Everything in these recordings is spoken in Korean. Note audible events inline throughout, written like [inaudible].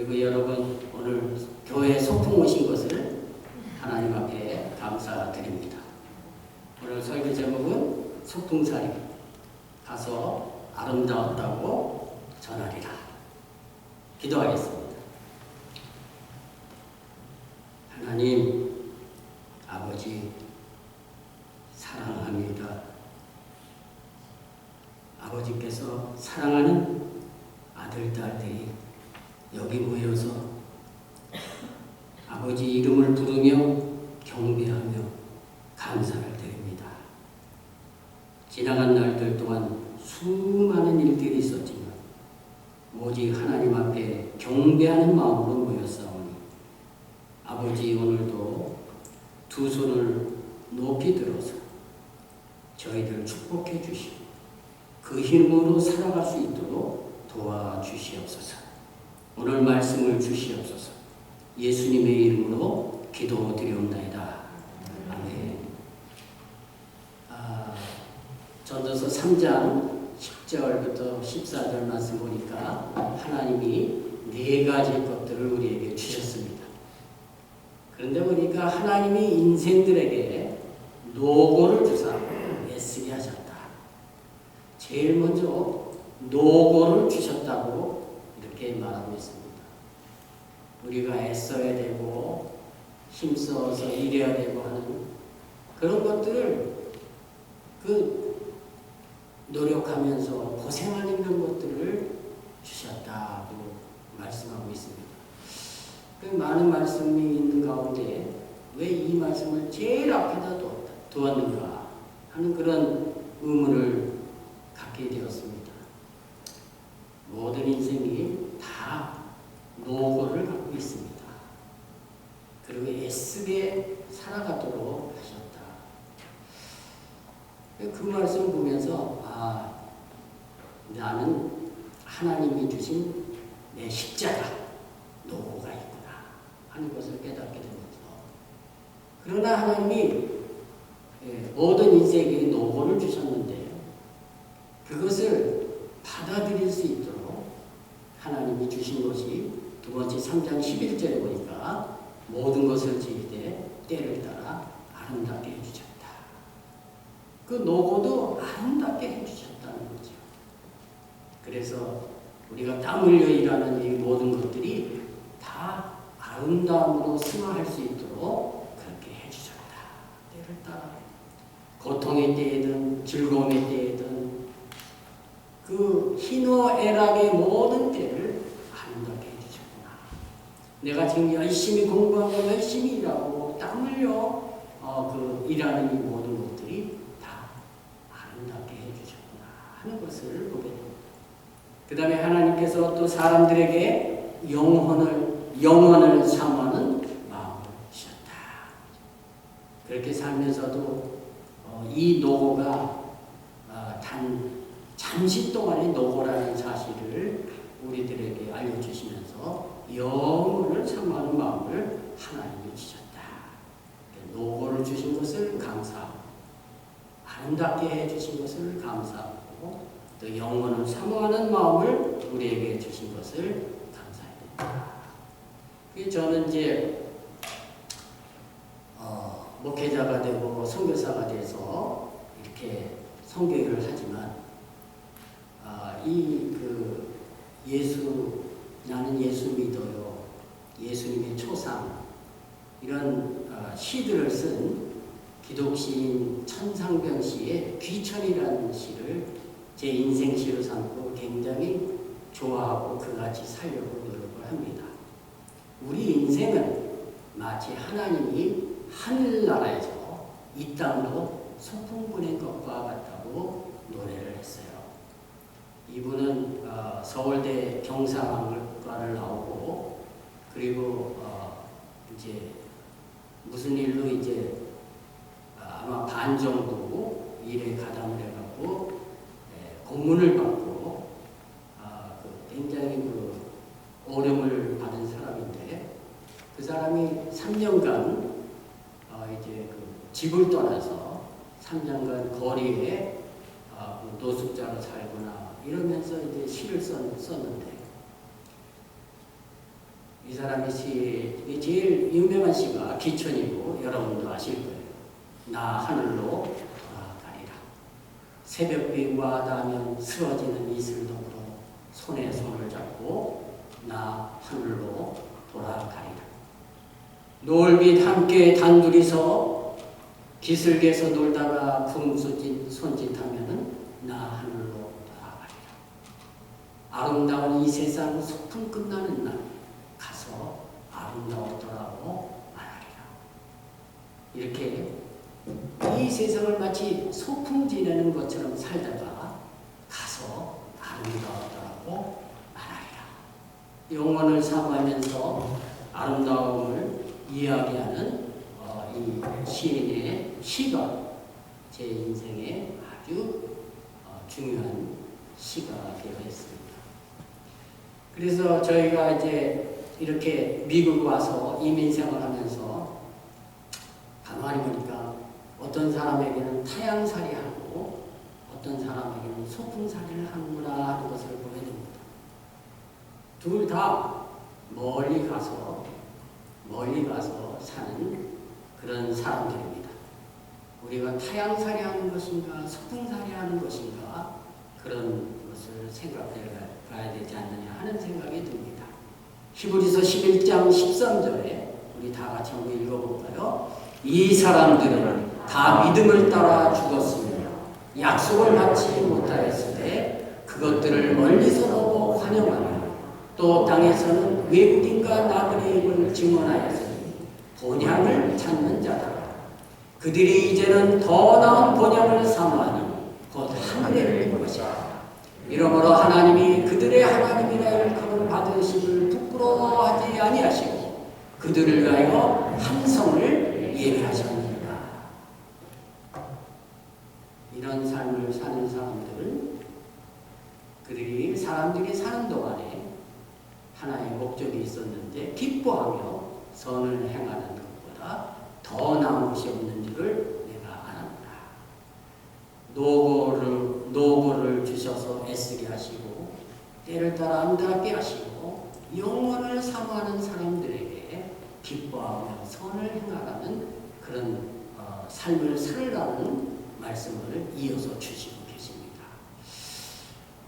그리고 여러분 오늘 교회 소풍 오신 것을 하나님 앞에 감사드립니다. 오늘 설교 제목은 소풍살이 가서 아름다웠다고 전하리라. 기도하겠습니다. 하나님 아버지 사랑합니다. 아버지께서 사랑하는 아들, 딸들이 여기 모여서 아버지 이름을 부르며 경배하며 감사를 드립니다. 지나간 날들 동안 수많은 일들이 있었지만 오직 하나님 앞에 경배하는 마음으로 모였사오니 아버지 오늘도 두 손을 높이 들어서 저희들 축복해 주시고 그 힘으로 살아갈 수 있도록 도와주시옵소서. 오늘 말씀을 주시옵소서. 예수님의 이름으로 기도드리옵나이다. 아멘. 아, 전도서 3장 10절부터 14절 말씀 보니까 하나님이 네 가지 것들을 우리에게 주셨습니다. 그런데 보니까 하나님이 인생들에게 노고를 주사 애쓰게 하셨다. 제일 먼저 노고를 주셨다고 이렇게 말하고 있습니다. 우리가 애써야 되고 힘써서 일해야 되고 하는 그런 것들을 그 노력하면서 고생하는 이런 것들을 주셨다고 말씀하고 있습니다. 그 많은 말씀이 있는 가운데 왜 이 말씀을 제일 앞에다 두었는가 하는 그런 의문을 갖게 되었습니다. 모든 인생이 다 노고를 갖고 있습니다. 그리고 애쓰게 살아가도록 하셨다. 그 말씀을 보면서 아 나는 하나님이 주신 내 십자가 노고가 있구나 하는 것을 깨닫게 된 거죠. 그러나 하나님이 예, 모든 인생에게 노고를 주셨는데 그것을 받아들일 수 있도록 하나님이 주신 것이 두 번째 3장 11절에 보니까 모든 것을 때 때를 따라 아름답게 해주셨다. 그 노고도 아름답게 해주셨다는 거죠. 그래서 우리가 땀 흘려 일하는 이 모든 것들이 다 아름다움으로 승화할 수 있도록 그렇게 해주셨다. 때를 따라 고통의 때에든 즐거움의 때에든 그 희노애락의 모든 때를 아름답게 해주셨구나. 내가 지금 열심히 공부하고 열심히 일하고 땀 흘려 어, 그 일하는 이 모든 것들이 다 아름답게 해주셨구나 하는 것을 보게 됩니다. 그 다음에 하나님께서 또 사람들에게 영혼을 영원을 사모하는 마음을 주셨다. 그렇게 살면서도 어, 이 노고가 어, 단 잠시 동안의 노고라는 사실을 우리들에게 알려주시면서 영혼을 사모하는 마음을 하나님이 주셨다. 노고를 주신 것을 감사하고 아름답게 해주신 것을 감사하고 또 영혼을 사모하는 마음을 우리에게 주신 것을 감사합니다. 저는 이제 어, 목회자가 되고 선교사가 돼서 이렇게 선교를 하지만 아, 이그 예수 나는 예수 믿어요 예수님의 초상 이런 어, 시들을 쓴 기독시인 천상병 씨의 귀천이라는 시를 제 인생 시로 삼고 굉장히 좋아하고 그같이 살려고 노력을 합니다. 우리 인생은 마치 하나님이 하늘나라에서 이 땅으로 소풍 보낸 것과 같다고 노래를 했어요. 이분은 어, 서울대 경상학 과를 나오고 그리고 어, 이제 무슨 일로 이제 어, 아마 반 정도 일에 가담을 해갖고 예, 공문을 받고 아, 그 굉장히 그 어려움을 받은 사람인데 그 사람이 3년간 어, 이제 그 집을 떠나서 3년간 거리에 아, 그 노숙자로 살거나 이러면서 이제 시를 썼, 썼는데 이 사람의 시, 이 제일 유명한 시가 기천이고 여러분도 아실 거예요. 나 하늘로 돌아가리라. 새벽비 와 닿으면 쓰러지는 이슬동으로 손에 손을 잡고 나 하늘로 돌아가리라. 노을 빛 함께 단둘이서 기슭에서 놀다가 풍수짓 손짓하면은 나 하늘로 돌아가리라. 아름다운 이 세상 소풍 끝나는 날 가서 아름다웠더라고 말하리라. 이렇게 이 세상을 마치 소풍 지내는 것처럼 살다가 가서 아름다웠더라고 말하리라. 영혼을 사모하면서 아름다움을 이야기하는 어, 이 시인의 시가 제 인생에 아주 어, 중요한 시가 되어 있습니다. 그래서 저희가 이제 이렇게 미국 와서 이민 생활하면서 가만히 보니까 어떤 사람에게는 타양살이 하고 어떤 사람에게는 소풍살이를 하는구나 하는 것을 보게 됩니다. 둘 다 멀리 가서 멀리 가서 사는 그런 사람들입니다. 우리가 타양살이 하는 것인가 소풍살이 하는 것인가 그런 것을 생각해 가야 되지 않느냐 하는 생각이 듭니다. 히브리서 11장 13절에 우리 다 같이 한번 읽어볼까요? 이 사람들은 다 믿음을 따라 죽었으며 약속을 받지 못하였을 때 그것들을 멀리서 보고 환영하며 또 땅에서는 외국인과 나그네임을 증언하였으니 본향을 찾는 자다. 그들이 이제는 더 나은 본향을 사모하니 곧 하늘에 있는 것이다. 이러므로 하나님이 그들의 하나님이라 일컬음 받으심을 부끄러워하지 아니하시고 그들을 위하여 함성을 예비하셨느니라. 이런 삶을 사는 사람들은 그들이 사람들이 사는 동안에 하나의 목적이 있었는데 기뻐하며 선을 행하는 것보다 더 나은 것이 없는지를 내가 아노라. 노고를 노고를 주셔서 애쓰게 하시고 때를 따라 안답게 하시고 영원을 사모하는 사람들에게 기뻐하며 선을 행하라는 그런 어, 삶을 살라는 말씀을 이어서 주시고 계십니다.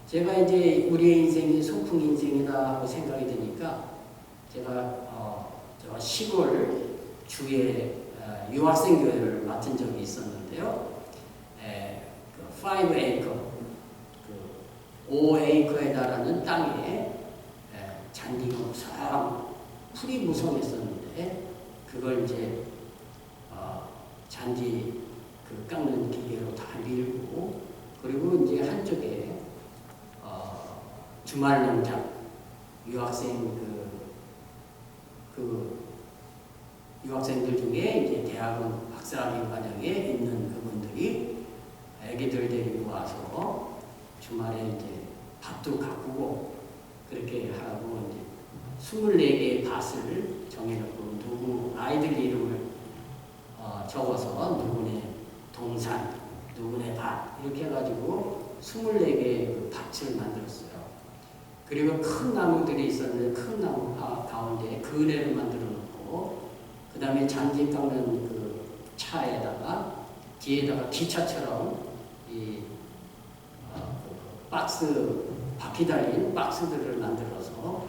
제가 이제 우리의 인생이 소풍 인생이다 하고 생각이 드니까 제가 어, 저 시골 주에 어, 유학생 교회를 맡은 적이 있었는데요. 에, 그 5 에이커, 그 5 에이커에 달하는 땅에 에, 잔디가 무성, 풀이 무성했었는데 그걸 이제 어, 잔디 그 깎는 기계로 다 밀고 그리고 이제 한쪽에 어, 주말 농장 유학생 그, 그 유학생들 중에 이제 대학원 박사학위 과정에 있는 그분들이 애기들 데리고 와서 주말에 이제 밥도 가꾸고 그렇게 하고 이제 24개의 밭을 정해놓고 누구 아이들 이름을 어, 적어서 누구네 동산, 누구네 밭 이렇게 해가지고 24개의 그 밭을 만들었어요. 그리고 큰 나무들이 있었는데 큰 나무 가- 가운데 그네를 만들어 놓고 그 다음에 잔디 깎는 그 차에다가 뒤에다가 기차처럼 이 어, 그 박스 바퀴 달린 박스들을 만들어서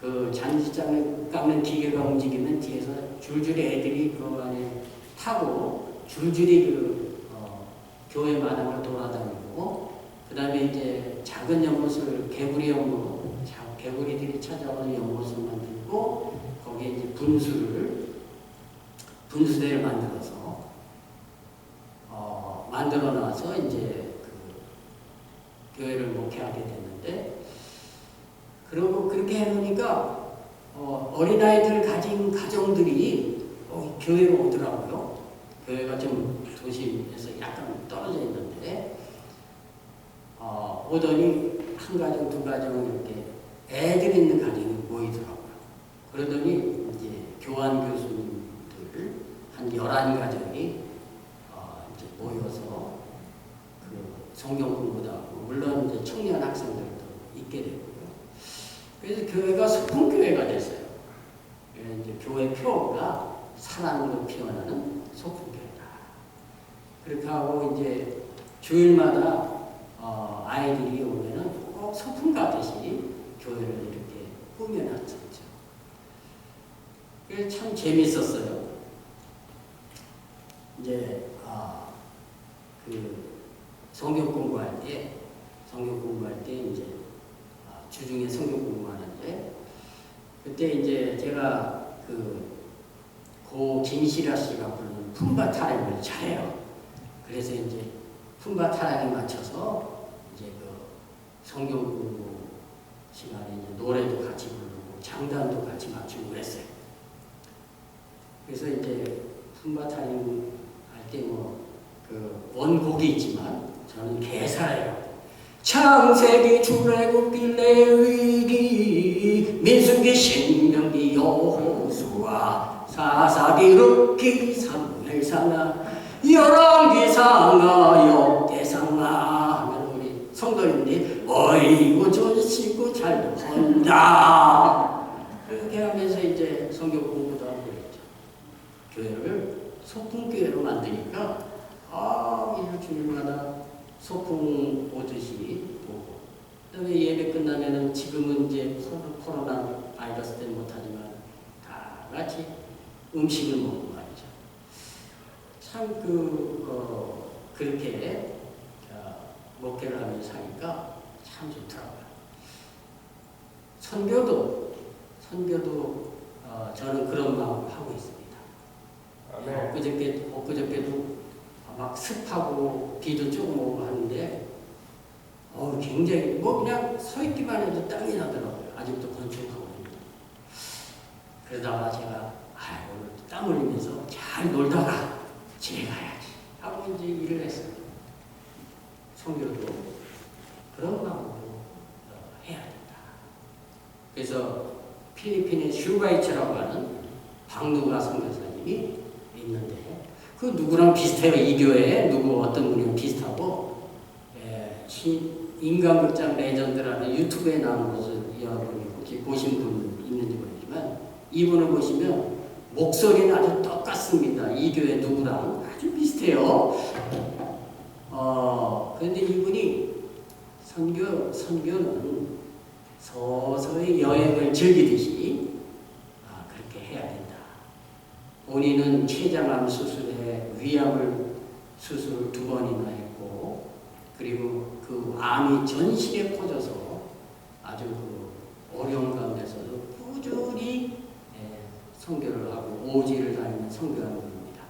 그 잔디장을 깎는 기계가 움직이면 뒤에서 줄줄이 애들이 그 안에 타고 줄줄이 그 어, 교회 마당을 돌아다니고 그 다음에 이제 작은 연못을 개구리 연못, 자- 개구리들이 찾아오는 연못을 만들고 거기에 이제 분수를 분수대를 만들어서 어, 만들어 놔서 이제 그 교회를 목회하게 됐는 데 그리고 그렇게 해놓으니까 어, 어린아이들 가진 가정들이 어, 교회로 오더라고요. 교회가 좀 도심에서 약간 떨어져 있는데 어, 오더니 한 가정 두 가정 이렇게 애들 있는 가정이 모이더라고요. 그러더니 이제 교환 교수님들 한 열한 가정이 어, 이제 모여서 그 성경 공부도 하고 물론 이제 청년 학생들도 있게 되고요. 그래서 교회가 소풍 교회가 됐어요. 교회 표가 사랑으로 피어나는 소풍 교회다. 그렇게 하고 이제 주일마다 어, 아이들이 오면은 꼭 소풍 가듯이 교회를 이렇게 꾸며놨었죠. 그게 참 재밌었어요. 이제 아, 그 성경 공부할 때 성경 공부할 때 이제 아, 주중에 성경 공부하는데 그때 이제 제가 그 고 김시라 씨가 부르는 품바 타령을 잘해요. 그래서 이제 품바 타령에 맞춰서 이제 그 성경 공부 시간에 이제 노래도 같이 부르고 장단도 같이 맞추고 그랬어요. 그래서 이제 품바 타령 할 때 뭐 그 원곡이 있지만 저는 개사예요. 창세기 출애굽기 레위기 민수기 신명기 여호수아 사사기 룻기 사무엘상아 열왕기상아 역대상아 하면 우리 성도님들이 어이구 좋시고 잘 본다 그렇게 하면서 이제 성경 공부도 하고 그랬죠 교회를 소풍교회로 만드니까 아 일주일마다 소풍 오듯이 보고 그다음에 예배 끝나면은 지금은 이제 코로- 코로나 바이러스 때문에 못하지만 다 같이 음식을 먹고 말이죠. 참그 어, 그렇게 어, 목회를 하면서 사니까 참 좋더라고요. 선교도 선교도 어, 저는 그런 마음을 하고 있습니다. 아멘. 엊그저께 엊그저께도 막 습하고 비도 조금 오고 하는데 어 굉장히 뭐 그냥 서 있기만 해도 땀이 나더라고요. 아직도 건축하고 있는데 그러다가 제가 아 오늘 땀 흘리면서 잘 놀다가 집에 가야지 하고 이제 일을 했어요. 성교도 그런 마음으로 어, 해야 된다. 그래서 필리핀의 슈바이처라고 하는 박누가 선교사님이 있는데 그 누구랑 비슷해요? 이 교회에 누구 어떤 분이랑 비슷하고? 예, 신- 인간극장 레전드라는 유튜브에 나오는 것을 여러분이 혹시 보신 분 있는지 모르지만 이분을 보시면 목소리는 아주 똑같습니다. 이 교회 누구랑? 아주 비슷해요. 어 그런데 이분이 선교 선교는 서서히 여행을 즐기듯이 아, 그렇게 해야 된다. 본인은 췌장암 수술에 위암을 수술 두 번이나 했고 그리고 그 암이 전신에 퍼져서 아주 그 어려운 가운데서도 꾸준히 예, 선교를 하고 오지를 다니는 선교하는 분입니다.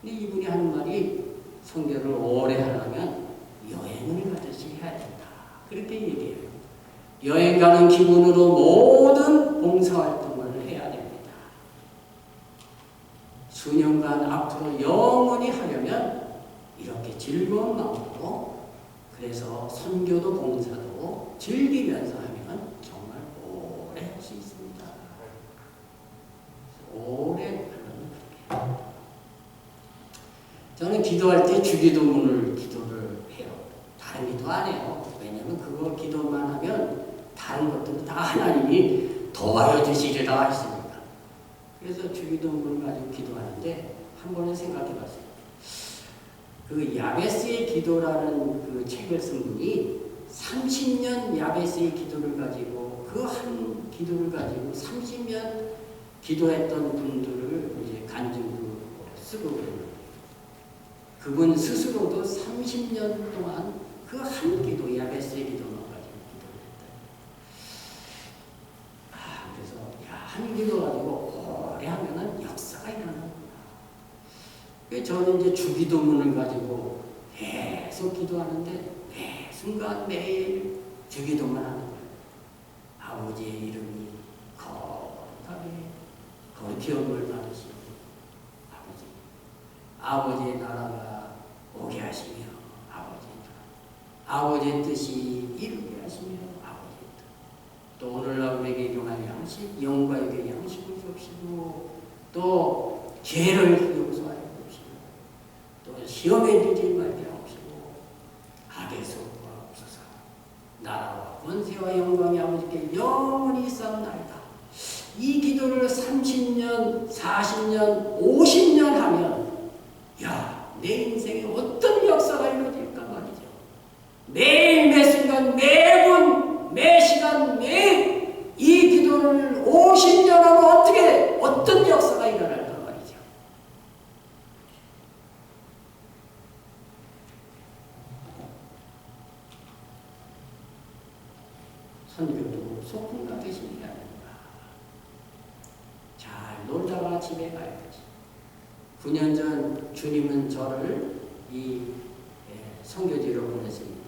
근데 이분이 하는 말이 선교를 오래 하려면 여행을 가듯이 해야 된다. 그렇게 얘기해요. 여행 가는 기분으로 모든 봉사활동을 해야 됩니다. 수년간 앞으로 영원히 하려면 이렇게 즐거운 마음으로 그래서 선교도 봉사도 즐기면서 하면 정말 오래 할 수 있습니다. 오래 그렇게. 저는 기도할 때 주기도문을 기도를 해요. 다른 기도 안 해요. 왜냐면 그거 기도만 하면 다른 것들은 다 하나님이 도와여 주시리라 했습니다. 그래서 주기도문을 가지고 기도하는데 한 번은 생각해 봤어요. 그 야베스의 기도라는 그 책을 쓴 분이 30년 야베스의 기도를 가지고 그 한 기도를 가지고 30년 기도했던 분들을 이제 간증으로 쓰고. 그분 스스로도 30년 동안 그 한 기도, 야베스의 기도만 가지고 기도를 했다. 아, 그래서 야, 한 기도 가지고 오래 하면은 역사가 일어나는구나. 그래서 저는 이제 주기도문을 가지고 계속 기도하는데 매 순간 매일 주기도만 하는 거예요. 아버지의 이름이 거룩하게 거룩기업을 받으시고 아버지 아버지의 나라가 오게 하시며 아버지의 아버지의 뜻이 이루게 하시며 아버지의 뜻. 또 오늘날 우리에게 일용할 양식 영과 에게 양식을 주옵시고 또 죄를 또 시험에 들지 말게 하옵시고 악에서 구하옵소서. 나라와 권세와 영광이 아버지께 영원히 있사옵나이다. 이 기도를 30년, 40년, 50년 하면 야, 내 인생에 어떤 역사가 이루어질까 말이죠. 매일 매 순간, 매분, 매 시간, 매 이 기도를 50년 하면 어떻게 어떤 역사가 일어날까 말이죠. 선교도 되시는 게 아닌가. 잘 놀다가 집에 가야지. 9년 전 주님은 저를 이 예, 선교지로 보냈습니다.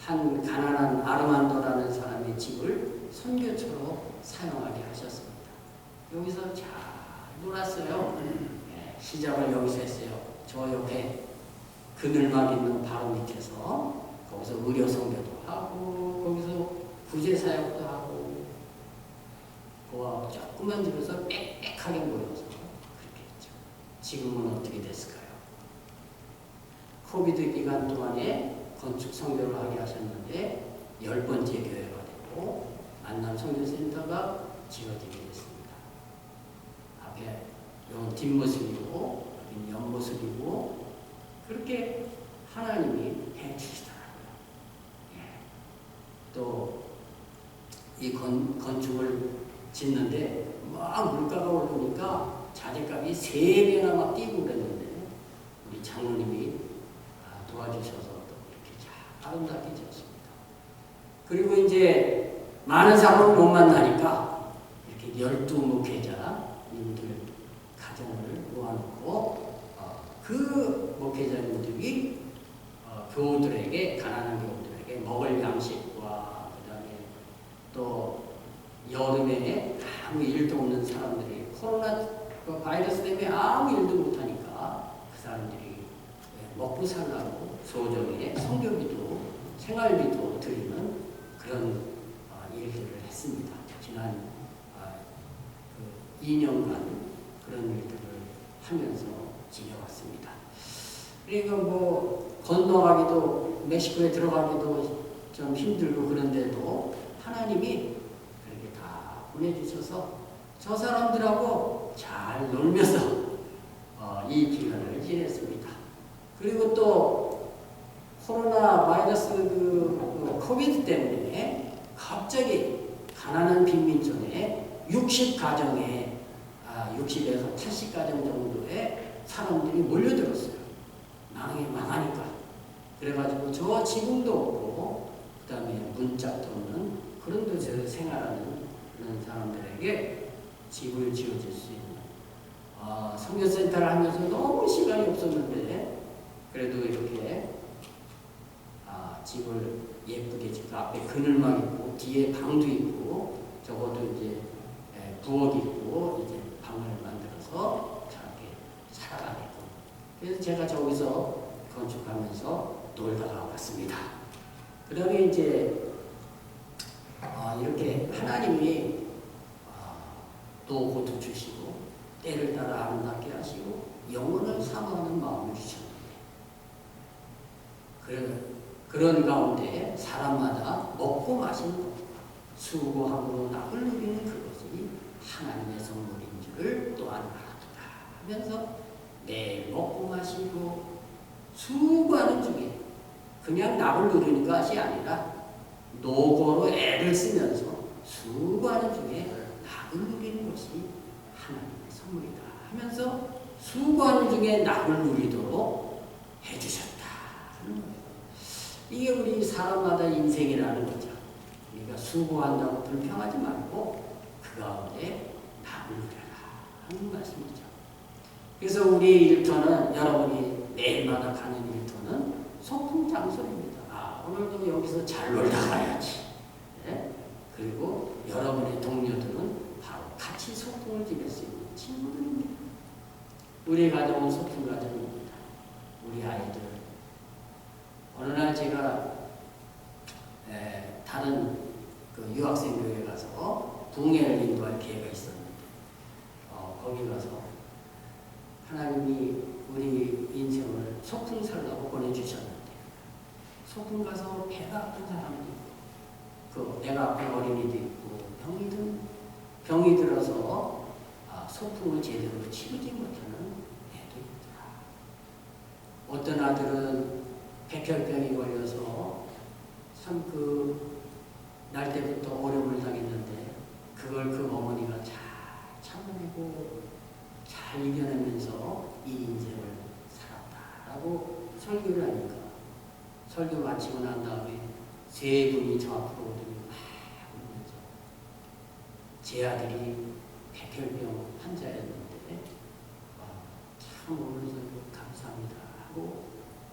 한 가난한 아르만도라는 사람의 집을 선교처로 사용하게 하셨습니다. 여기서 잘 놀았어요. 예, 시작을 여기서 했어요. 저 옆에 그늘막 있는 바로 밑에서 거기서 의료 선교도 하고 거기서 구제 사역도 하고 그와 조금만 들어서 빽빽하게 모여서 그렇게 했죠. 지금은 어떻게 됐을까요? 코비드 기간 동안에 건축 선교를 하게 하셨는데 열 번째 교회가 되고 만남 선교센터가 지어지게 됐습니다. 앞에 이건 뒷모습이고 여긴 옆모습이고 그렇게 하나님이 해주시더라고요. 예. 또 이 건축을 짓는데 막 물가가 오르니까 자재값이 세 배나 막 뛰고 그랬는데 우리 장로님이 아, 도와주셔서 또 이렇게 잘 아름답게 지었습니다. 그리고 이제 많은 사람을 못 만나니까 이렇게 열두 목회자님들 가정을 모아놓고 어, 그 목회자님들이 어, 교우들에게 가난한 교우들에게 먹을 양식과 그다음에 또 여름에 아무 일도 없는 사람들이 코로나 그 바이러스 때문에 아무 일도 못하니까 그 사람들이 예, 먹고 살라고 소정의 성교비도 생활비도 드리는 그런 어, 일들을 했습니다. 지난 아, 그 2년간 그런 일들을 하면서 지내왔습니다. 그러니까 뭐 건너가기도 멕시코에 들어가기도 좀 힘들고 그런데도 하나님이 보내주셔서 저 사람들하고 잘 놀면서 어, 이 기간을 지냈습니다. 그리고 또 코로나 바이러스 그, 그 코비드 때문에 갑자기 가난한 빈민촌에 60가정에 아, 60에서 80가정 정도의 사람들이 몰려들었어요. 망해 망하니까. 그래가지고 저 지붕도 없고 그 다음에 문짝도 없는 그런 데서 생활하는 그런 사람들에게 집을 지어줄 수 있는 아, 성교센터를 하면서 너무 시간이 없었는데 그래도 이렇게 아, 집을 예쁘게 짓고 앞에 그늘막 있고 뒤에 방도 있고 적어도 이제 에, 부엌 있고 이제 방을 만들어서 저렇게 살아가게끔 그래서 제가 저기서 건축하면서 놀다가 왔습니다. 그 다음에 이제 아, 이렇게 하나님이 아, 또 고통 주시고 때를 따라 아름답게 하시고 영혼을 사모하는 마음을 주셨는데. 그런 그런 가운데 사람마다 먹고 마시는 것, 수고함으로 낙을 누리는 그것이 하나님의 선물인 줄을 또한 알아두라 하면서 매일 먹고 마시고 수고하는 중에 그냥 낙을 누리는 것이 아니라 노고로 애를 쓰면서 수고하는 중에 낙을 누리는 것이 하나님의 선물이다 하면서 수고하는 중에 낙을 누리도록 해주셨다 하는 거예요. 이게 우리 사람마다 인생이라는 거죠. 우리가 수고한다고 불평하지 말고 그 가운데 낙을 누려라 하는 말씀이죠. 그래서 우리 일터는 여러분이 매일마다 가는 일터는 소풍 장소입니다. 아, 오늘도 여기서 잘 놀다 가야지. 네? 그리고 여러분의 동료들은 바로 같이 소풍을 지낼 수 있는 친구들입니다. 우리 가정은 소풍 가정입니다. 우리 아이들. 어느 날 제가 에, 다른 그 유학생 교회 가서 붕해를 인도할 기회가 있었는데 어, 거기 가서 하나님이 우리 인생을 소풍 살라고 보내주셨는데 소풍 가서 배가 아픈 사람도 있고 그 배가 아픈 어린이도 있고 병이 든 병이 들어서 아, 소풍을 제대로 치르지 못하는 애도 있다. 어떤 아들은 백혈병이 걸려서 참그 날 때부터 어려움을 당했는데 그걸 그 어머니가 잘 참아내고 잘 이겨내면서 이 인생을 살았다라고 설교를 하니까 설교 마치고 난 다음에 세 분이 저 앞으로 오더니 막 울면서 제 아들이 백혈병 환자였는데 아, 참 오늘 설교 감사합니다 하고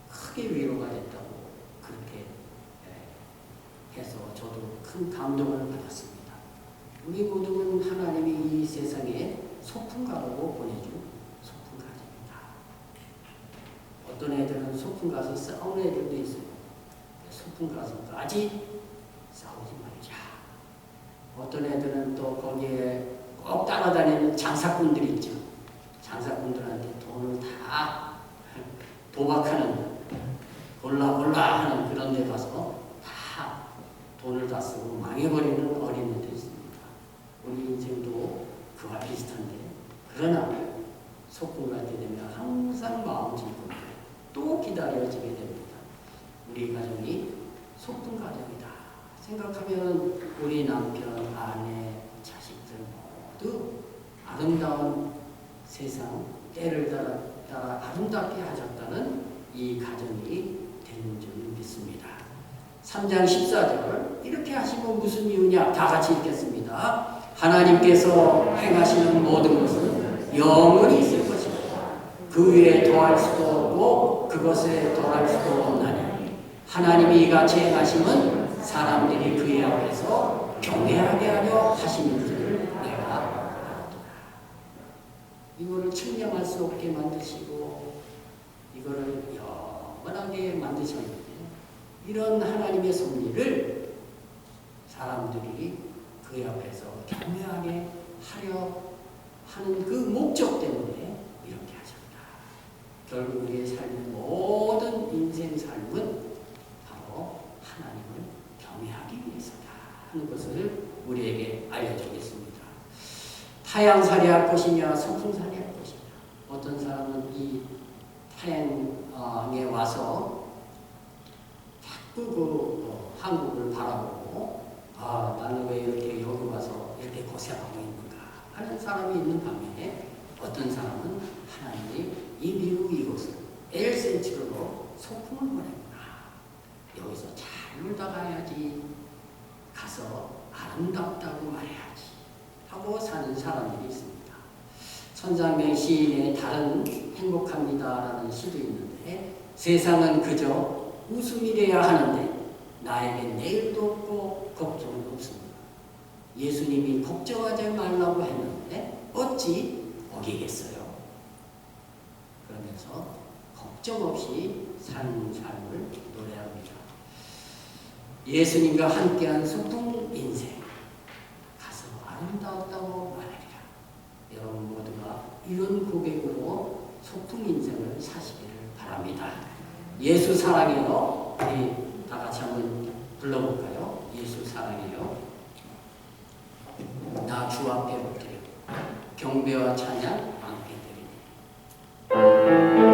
크게 위로가 됐다고 그렇게 예, 해서 저도 큰 감동을 받았습니다. 우리 모두는 하나님이 이 세상에 소풍가로 보내준 소풍가입니다. 어떤 애들은 소풍 가서 싸우는 애들도 있어요. 소풍 가서까지 싸우지 말자. 어떤 애들은 또 거기에 꼭 따라다니는 장사꾼들 있죠. 장사꾼들한테 돈을 다 [laughs] 도박하는 골라 골라 하는 그런 데 가서 다 돈을 다 쓰고 망해버리는 어린이도 있습니다. 우리 인생도 그와 비슷한데 그러나 갈때 되면 항상 마음 즐겁고 또 기다려지게 됩니다. 우리 가정이 소풍 가정이다 생각하면 우리 남편, 아내, 자식들 모두 아름다운 세상 때를 따라, 따라 아름답게 하셨다는 이 가정이 되는 줄 믿습니다. 3장 14절 이렇게 하시면 무슨 이유냐 다 같이 읽겠습니다. 하나님께서 행하시는 모든 것은 영원히 있을 것입니다. 그 위에 더할 수도 없고 그것에 덜할 수도 없나니 하나님이 이같이 행하심은 사람들이 그의 앞에서 경외하게 하려 하시는 줄 내가. 이거를 측량할 수 없게 만드시고 이거를 영원하게 만드셨는데 이런 하나님의 섭리를 사람들이 그의 앞에서 경외하게 하려 하는 그 목적 때문에 이렇게 하셨다. 결국 우리의 삶의 모든 인생 삶은 경외하기 위해서다 하는 것을 우리에게 알려주겠습니다. 타양살이 할 것이냐 소풍살이 할 것이냐 어떤 사람은 이 타양에 와서 자꾸 그 어, 한국을 바라보고 아 나는 왜 이렇게 여기 와서 이렇게 고생하고 있는가 하는 사람이 있는 반면에 어떤 사람은 하나님이 이 미국 이곳을 엘센치로로 소풍을 보냈구나 여기서 잘 놀다 가야지 가서 아름답다고 말해야지 하고 사는 사람들이 있습니다. 천장명 시인의 다른 행복합니다라는 시도 있는데 세상은 그저 웃음이래야 하는데 나에게 내일도 없고 걱정도 없습니다. 예수님이 걱정하지 말라고 했는데 어찌 어기겠어요? 그러면서 걱정 없이 사는 삶을 노래합니다. 예수님과 함께한 소풍 인생 가서 아름다웠다고 말하리라. 여러분 모두가 이런 고객으로 소풍 인생을 사시기를 바랍니다. 예수 사랑해요. 우리 다 같이 한번 불러볼까요? 예수 사랑해요. 나 주 앞에 엎드려 경배와 찬양 함께 드리니